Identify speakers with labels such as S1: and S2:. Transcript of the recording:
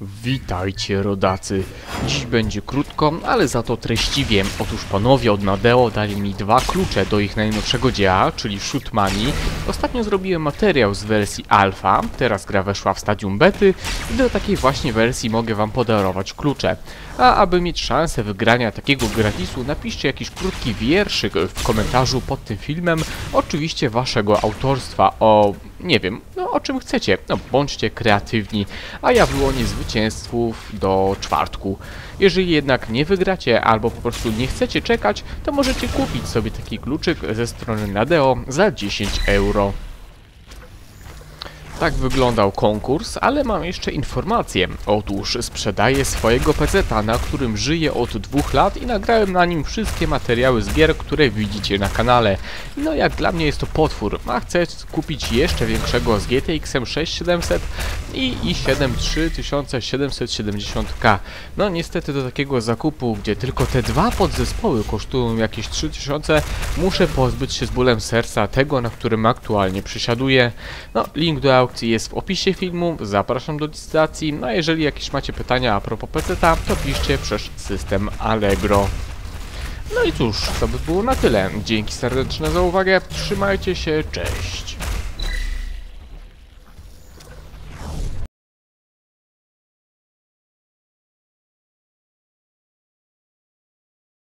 S1: Witajcie rodacy. Dziś będzie krótko, ale za to treściwie. Otóż panowie od Nadeo dali mi dwa klucze do ich najnowszego dzieła, czyli Shoot Money. Ostatnio zrobiłem materiał z wersji alfa, teraz gra weszła w stadium bety i do takiej właśnie wersji mogę wam podarować klucze. A aby mieć szansę wygrania takiego gratisu, napiszcie jakiś krótki wierszyk w komentarzu pod tym filmem, oczywiście waszego autorstwa o, nie wiem, no o czym chcecie, no bądźcie kreatywni, a ja wyłonię zwycięzców do czwartku. Jeżeli jednak nie wygracie albo po prostu nie chcecie czekać, to możecie kupić sobie taki kluczyk ze strony Nadeo za 10 euro. Tak wyglądał konkurs, ale mam jeszcze informację. Otóż sprzedaję swojego peceta, na którym żyję od dwóch lat i nagrałem na nim wszystkie materiały z gier, które widzicie na kanale. No jak dla mnie jest to potwór, a chcę kupić jeszcze większego z GTX-em 6700 i i7 3770K. No niestety do takiego zakupu, gdzie tylko te dwa podzespoły kosztują jakieś 3000, muszę pozbyć się z bólem serca tego, na którym aktualnie przysiaduję. No link do aukcji jest w opisie filmu, zapraszam do licytacji, no a jeżeli jakieś macie pytania a propos PC-ta, to piszcie przez system Allegro. No i cóż, to by było na tyle. Dzięki serdeczne za uwagę, trzymajcie się, cześć!